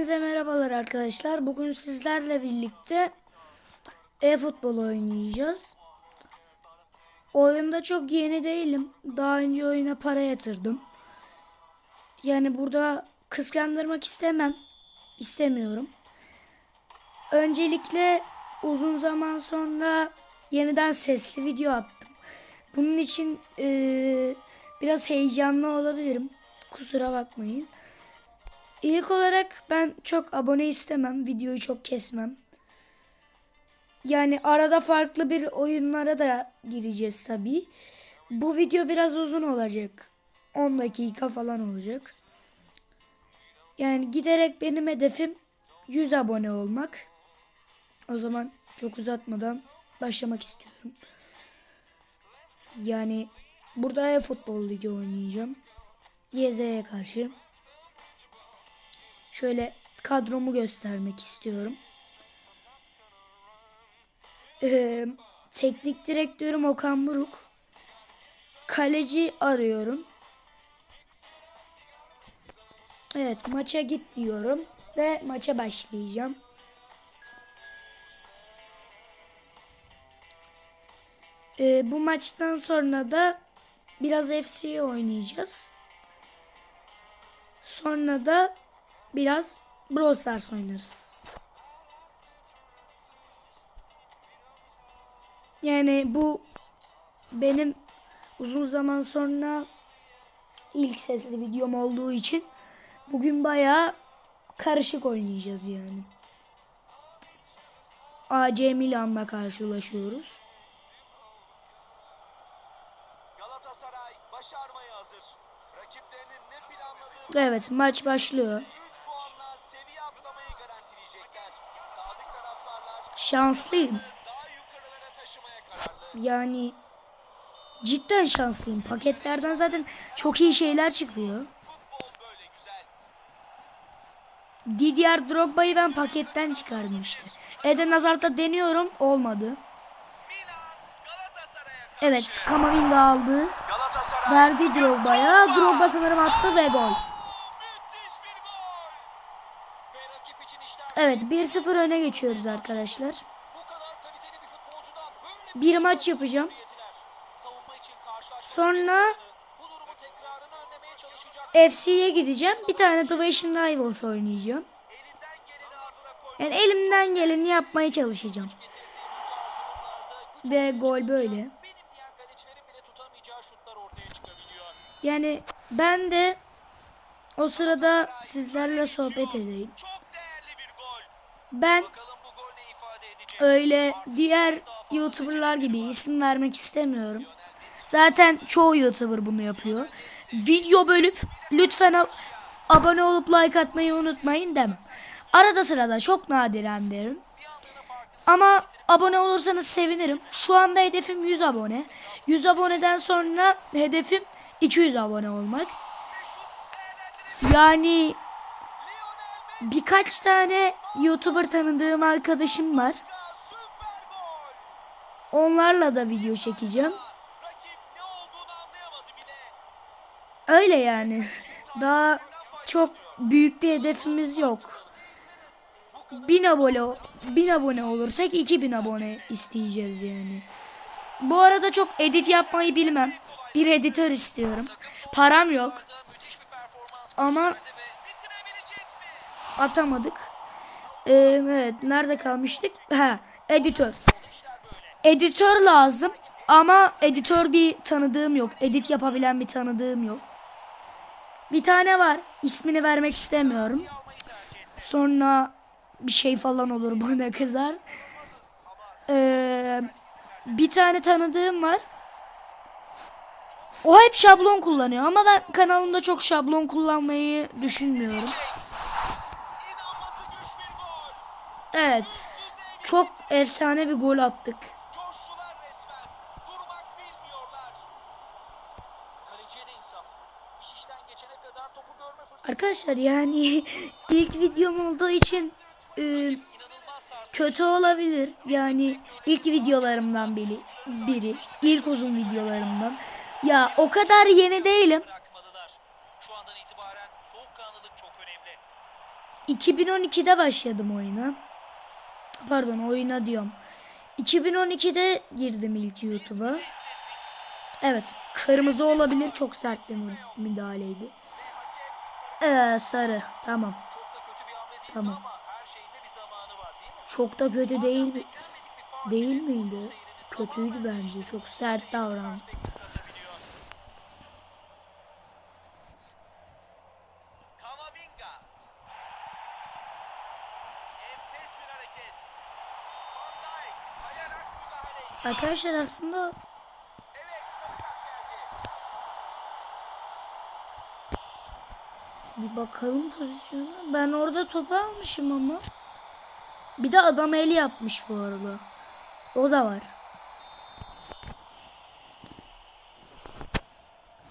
Herkese merhabalar arkadaşlar. Bugün sizlerle birlikte e-futbol oynayacağız. Oyunda çok yeni değilim. Daha önce oyuna para yatırdım. Yani burada kıskandırmak istemem. İstemiyorum. Öncelikle uzun zaman sonra yeniden sesli video attım. Bunun için eee, biraz heyecanlı olabilirim. Kusura bakmayın. İlk olarak ben çok abone istemem. Videoyu çok kesmem. Yani arada farklı bir oyunlara da gireceğiz tabii. Bu video biraz uzun olacak. 10 dakika falan olacak. Yani giderek benim hedefim 100 abone olmak. O zaman çok uzatmadan başlamak istiyorum. Yani burada futbol ligi oynayacağım. YZ'ye karşı. Şöyle kadromu göstermek istiyorum. Ee, teknik direktörüm Okan Buruk. Kaleci arıyorum. Evet maça git diyorum ve maça başlayacağım. Ee, bu maçtan sonra da biraz FC oynayacağız. Sonra da biraz Brawl Stars oynarız. Yani bu benim uzun zaman sonra ilk sesli videom olduğu için bugün bayağı karışık oynayacağız yani. AC Milan'la karşılaşıyoruz. Galatasaray başarmaya hazır. Rakiplerinin ne planladığı Evet maç başlıyor. 3 puanla seviye atlamayı garantileyecekler. Sadık taraftarlar Şanslıyım. Yani cidden şanslıyım. Paketlerden zaten çok iyi şeyler çıkıyor. Didier Drogba'yı ben paketten çıkardım işte. Eden Hazard'a deniyorum olmadı. Evet Kamavinga aldı. Verdi Drogba'ya. Drogba sanırım attı ve gol. müthiş bir gol. Ve rakip için işler Evet 1-0 öne geçiyoruz arkadaşlar. bir maç yapacağım. Sonra. FC'ye gideceğim. Bir tane Division Rivals oynayacağım. Yani elimden geleni yapmaya çalışacağım. Ve gol böyle. Yani ben de o sırada sizlerle sohbet edeyim. Çok değerli bir gol. Ben öyle diğer YouTuber'lar gibi isim vermek istemiyorum. Zaten çoğu YouTuber bunu yapıyor. Video bölüp lütfen ab- abone olup like atmayı unutmayın demem. Arada sırada çok nadiren derim. Ama abone olursanız sevinirim. Şu anda hedefim 100 abone. 100 aboneden sonra hedefim 200 abone olmak. Yani birkaç tane YouTuber tanıdığım arkadaşım var. Onlarla da video çekeceğim. Öyle yani. Daha çok büyük bir hedefimiz yok. 1000 abone 1000 abone olursak 2000 abone isteyeceğiz yani. Bu arada çok edit yapmayı bilmem. Bir editör istiyorum. Param yok ama? Atamadık. Ee, evet nerede kalmıştık? Ha, editör. Editör lazım ama editör bir tanıdığım yok. Edit yapabilen bir tanıdığım yok. Bir tane var. İsmini vermek istemiyorum. Sonra bir şey falan olur bana kızar. Ee, bir tane tanıdığım var. O hep şablon kullanıyor ama ben kanalımda çok şablon kullanmayı düşünmüyorum. İnanması güç bir gol. Evet. Çok efsane bir gol attık. Arkadaşlar yani ilk videom olduğu için e, kötü olabilir. Yani ilk videolarımdan biri, biri. ilk uzun videolarımdan. Ya o kadar yeni değilim. Bırakmadılar. Şu andan itibaren soğukkanlılık çok önemli. 2012'de başladım oyuna. Pardon oyuna diyorum. 2012'de girdim ilk YouTube'a. Evet. Kırmızı olabilir. Çok sert bir mü- müdahaleydi. Evet sarı. Tamam. Tamam. Çok da kötü değil mi? Değil miydi? Kötüydü bence. Çok sert davrandı. Arkadaşlar aslında bir bakalım pozisyona. Ben orada topu almışım ama. Bir de adam el yapmış bu arada. O da var.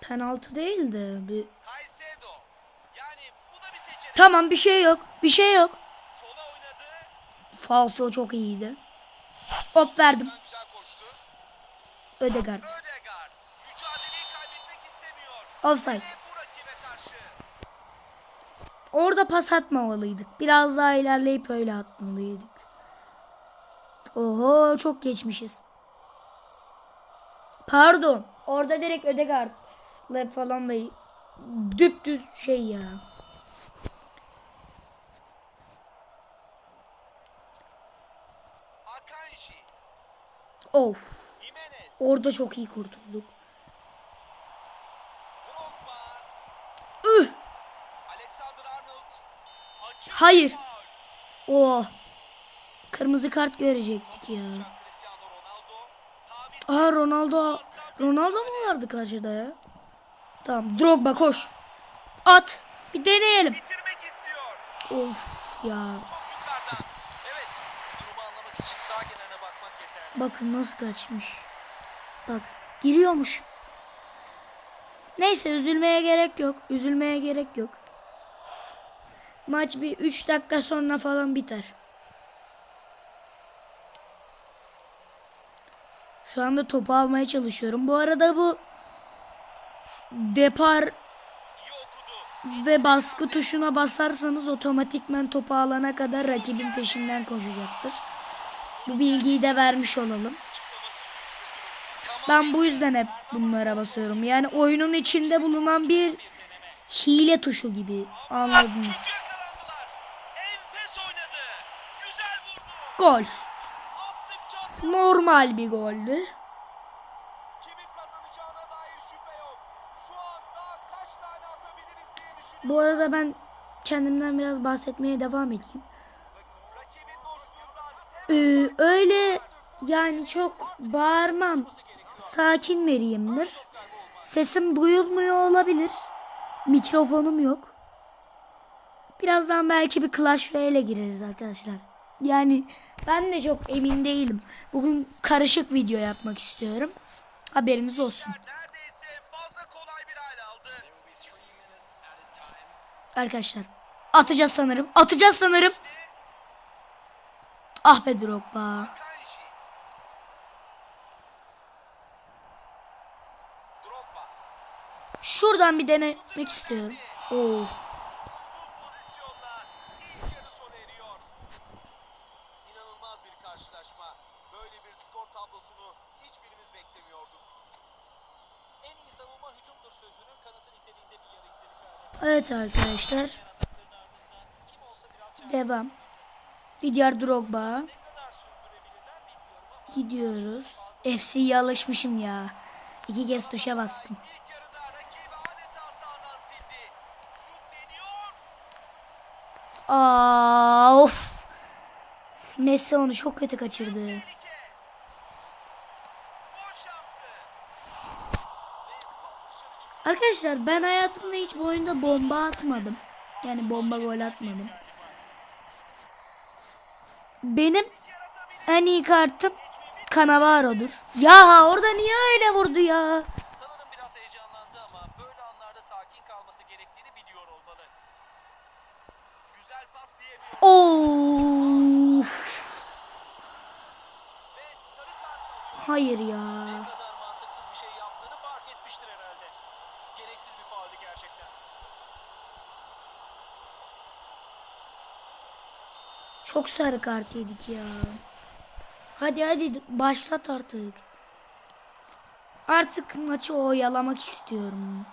Penaltı değil de bir... Yani bu da bir. Tamam bir şey yok. Bir şey yok. Falso çok iyiydi. Hop verdim. Ödegard. Offside. Orada pas atmamalıydık. Biraz daha ilerleyip öyle atmalıydık. Oho çok geçmişiz. Pardon. Orada direkt Ödegard'la falan da düptüz şey ya. Of. Orada çok iyi kurtulduk. Drogba. Üh. Alexander Arnold. Açık Hayır. faul. Oh. Kırmızı kart görecektik ya. Aa Ronaldo. Ronaldo mu vardı karşıda ya? Tamam. Drogba koş. At. Bir deneyelim. Of ya. Çok yukarıda. Evet. Durumu anlamak için sağ kenarına bakmak yeterli. Bakın nasıl kaçmış. Bak giriyormuş. Neyse üzülmeye gerek yok. Üzülmeye gerek yok. Maç bir 3 dakika sonra falan biter. Şu anda topu almaya çalışıyorum. Bu arada bu depar ve baskı tuşuna basarsanız otomatikmen topu alana kadar rakibin peşinden koşacaktır. Bu bilgiyi de vermiş olalım. Ben bu yüzden hep bunlara basıyorum. Yani oyunun içinde bulunan bir hile tuşu gibi. Anladınız. Gol. Normal bir goldü. Bu arada ben kendimden biraz bahsetmeye devam edeyim. Ee, öyle yani çok bağırmam. Sakin veriyimdir. Sesim duyulmuyor olabilir. Mikrofonum yok. Birazdan belki bir Clash Royale'e gireriz arkadaşlar. Yani ben de çok emin değilim. Bugün karışık video yapmak istiyorum. Haberiniz olsun. Arkadaşlar atacağız sanırım. Atacağız sanırım. Ah be Drogba. Şuradan bir denemek istiyorum. Of. Bu pozisyonla ilk yarı sona eriyor. İnanılmaz bir karşılaşma. Böyle bir skor tablosunu hiçbirimiz beklemiyorduk. En iyi savunma hücumdur sözünün kanıtı niteliğinde bir yarı izledik adeta. Evet arkadaşlar. Devam. Didier Drogba. Gidiyoruz. FC'ye alışmışım ya. İki kez tuşa bastım. Aa, of. Messi onu çok kötü kaçırdı. Arkadaşlar ben hayatımda hiç bu oyunda bomba atmadım. Yani bomba gol atmadım. Benim en iyi kartım Cannavaro'dur. Ya orada niye öyle vurdu ya? Sanırım biraz heyecanlandı ama böyle anlarda sakin kalması gerektiğini biliyor olmalı. Güzel pas diyemiyor Of. Hayır ya. Çok sarı kart yedik ya. Hadi hadi başlat artık. Artık maçı oyalamak istiyorum.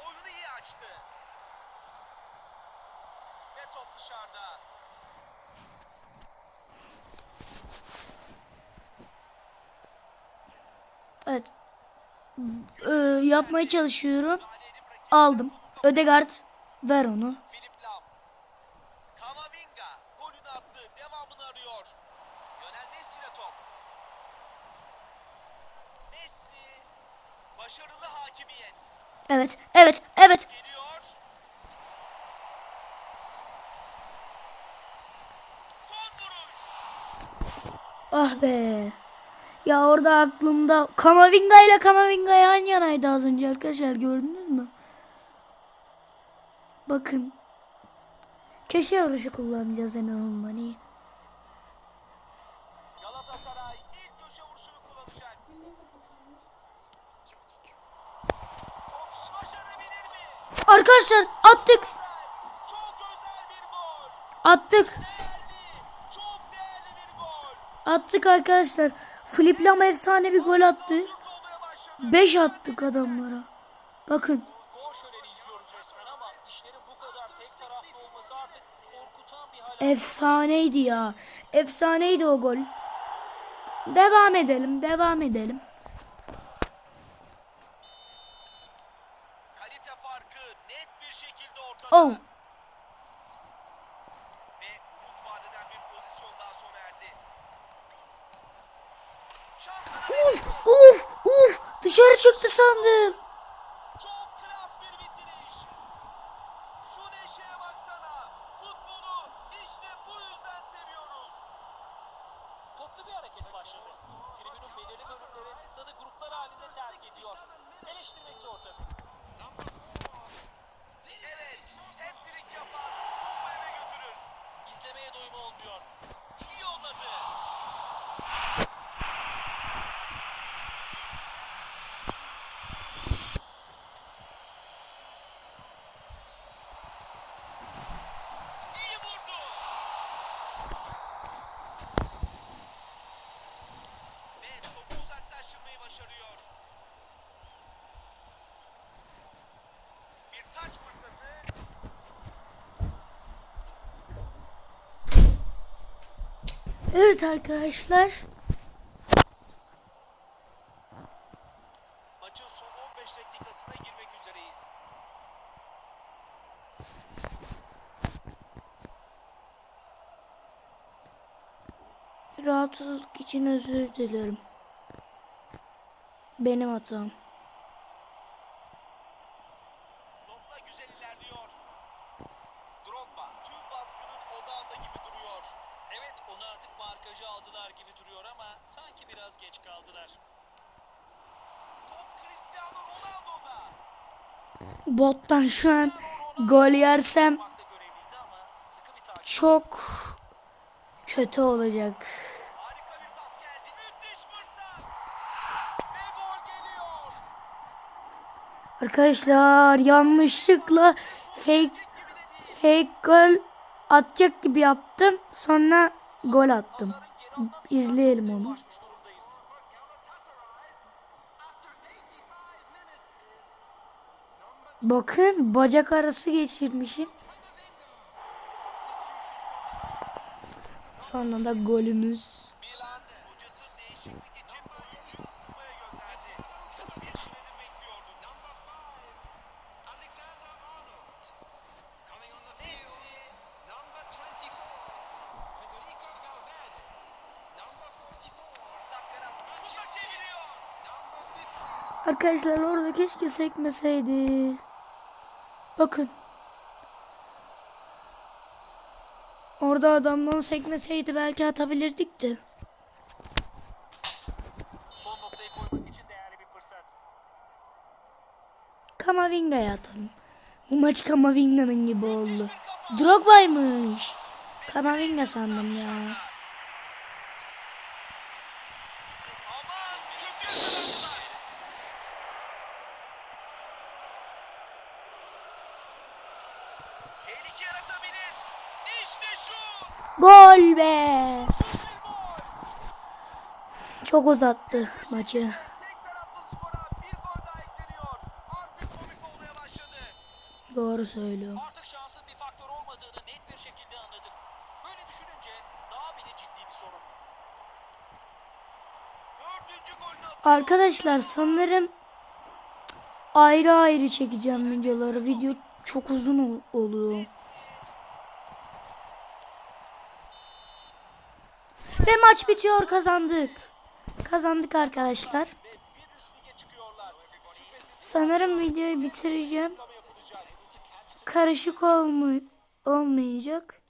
Oyunu iyi açtı. Ve top dışarıda. Evet. Ee, yapmaya çalışıyorum. Aldım. Ödegard ver onu. Lionel Messi ile top. Messi. Başarılı hakimiyet. Evet, evet, evet. Geliyor. Son vuruş. Ah be. Ya orada aklımda Kamavinga ile Kamavinga yan yanaydı az önce arkadaşlar gördünüz mü? Bakın. Köşe vuruşu kullanacağız en azından iyi. Galatasaray ilk köşe vuruşunu kullanacak. Top başarabilir mi? Arkadaşlar attık. Güzel. Çok özel bir gol. Attık. Değerli. Çok değerli bir gol. Attık arkadaşlar. Fliplam efsane bir gol attı. Absürt olmaya başladı. 5 attık adamlara. Bakın. Efsaneydi ya. Efsaneydi o gol. Devam edelim. Devam edelim. Kalite farkı net bir şekilde ortada. Oh. Ve umut vadeden bir pozisyon daha sona erdi. Uf uf uf. Dışarı çıktı sandım. Çok klas bir bitiriş. Şu neşeye baksana. Futbolu işte bu yüzden seviyoruz. Toplu başladı. Tribünün belirli bölümleri stadı gruplar halinde terk ediyor. Eleştirmek zor tabii. Evet, hat-trick yapan topu eve götürür. İzlemeye doyum olmuyor. İyi yolladı. İyi vurdu. Ve topu uzaklaştırmayı başarıyor. Bir taç fırsatı. Evet arkadaşlar. Maçın son 15 dakikasına girmek üzereyiz. Rahatsızlık için özür dilerim. Benim hatam. Topla güzel ilerliyor. Drogba tüm baskının odağında gibi duruyor. Evet onu artık markajı aldılar gibi duruyor ama sanki biraz geç kaldılar. Top Cristiano Ronaldo'da. Bottan şu an gol yersem çok kötü olacak. Harika bir pas geldi. Müthiş fırsat. Ve gol geliyor. Arkadaşlar yanlışlıkla fake fake gol atacak gibi yaptım. Sonra gol attım. İzleyelim onu. Bakın bacak arası geçirmişim. Sonra da golümüz. Arkadaşlar orada keşke sekmeseydi. Bakın. Orada adamdan sekmeseydi belki atabilirdik de. Son noktayı koymak için değerli bir fırsat. Kamavinga'ya atalım. Bu maç Kamavinga'nın gibi oldu. Drogba'ymış. Kamavinga sandım ya. Aman kötü yakaladılar. Tehlike yaratabilir. İşte şu. Gol be. Çok uzattı maçı. Doğru söylüyor. Artık şansın bir faktör olmadığını net bir şekilde anladık. Böyle düşününce daha bile ciddi bir sorun. Arkadaşlar sanırım ayrı ayrı çekeceğim videoları. Video çok uzun ol- oluyor. Ve maç bitiyor kazandık. Kazandık arkadaşlar. Sanırım videoyu bitireceğim. Karışık olmu olmayacak.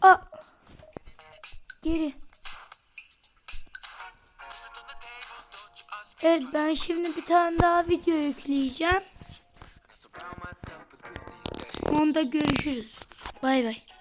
Aa. Geri. Evet ben şimdi bir tane daha video yükleyeceğim. Onda görüşürüz. Bay bay.